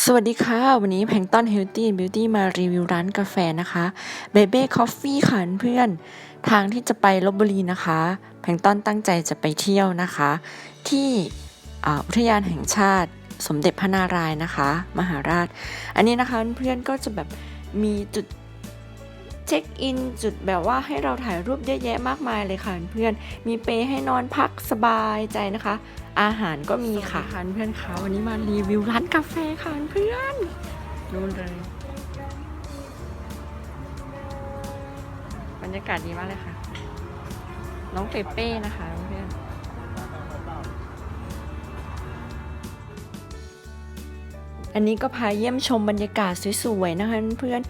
สวัสดีค่ะ วันนี้แพงต้อนเฮลตี้บิวตี้มารีวิวร้านกาแฟนะคะเบเบ้คอฟฟี่ค่ะเพื่อนทางที่จะไปลบบุรีนะคะ แพงต้อนตั้งใจจะไปเที่ยวนะคะ ที่อุทยานแห่งชาติ สมเด็จพระนารายณ์นะคะ มหาราช อันนี้นะคะเพื่อนก็จะแบบมีจุด ช็คอินจุดแบบว่าให้เราถ่ายรูปเยอะแยะมากมายเลยค่ะเพื่อนมีเปย์ให้นอนพักสบายใจนะคะ อาหารก็มีค่ะเพื่อนคะวันนี้มารีวิวร้านกาแฟค่ะเพื่อนนู่นเลยบรรยากาศดีมากเลยค่ะ น้องเปเป้นะคะเพื่อน อันนี้ก็พาเยี่ยมชมบรรยากาศสวยๆนะคะเพื่อน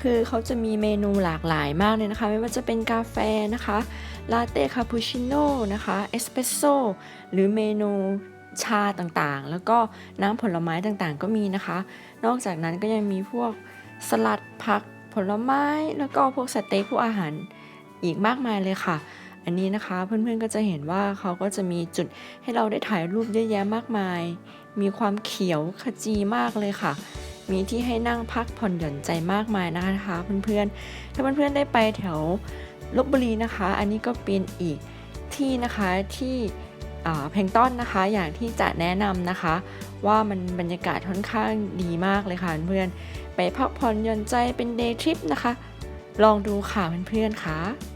คือเขาจะมีเมนูหลากหลายมากเลยนะคะ ไม่ว่าจะเป็นกาแฟนะคะลาเต้คาปูชิโน่นะคะเอสเปรสโซ่หรือเมนูชาต่างๆ แล้วก็น้ำผลไม้ต่างๆ ก็มีนะคะ นอกจากนั้นก็ยังมีพวกสลัดผักผลไม้ แล้วก็พวกสเต็กพวกอาหารอีกมากมายเลยค่ะ อันนี้นะคะเพื่อนๆก็จะเห็นว่าเขาก็จะมีจุดให้เราได้ถ่ายรูปเยอะแยะมากมาย มีความเขียวขจีมากเลยค่ะ มีที่ให้นั่งพักผ่อนหย่อนใจมากมายนะคะเพื่อนๆถ้าเพื่อนๆได้ไปแถวลบบุรีนะคะ อันนี้ก็เป็นอีกที่นะคะที่เพลงต้นนะคะอย่างที่จะแนะนำนะคะ ว่ามันบรรยากาศค่อนข้างดีมากเลยค่ะเพื่อนๆไปพักผ่อนหย่อนใจเป็นเดย์ทริปนะคะ ลองดูค่ะเพื่อนๆค่ะ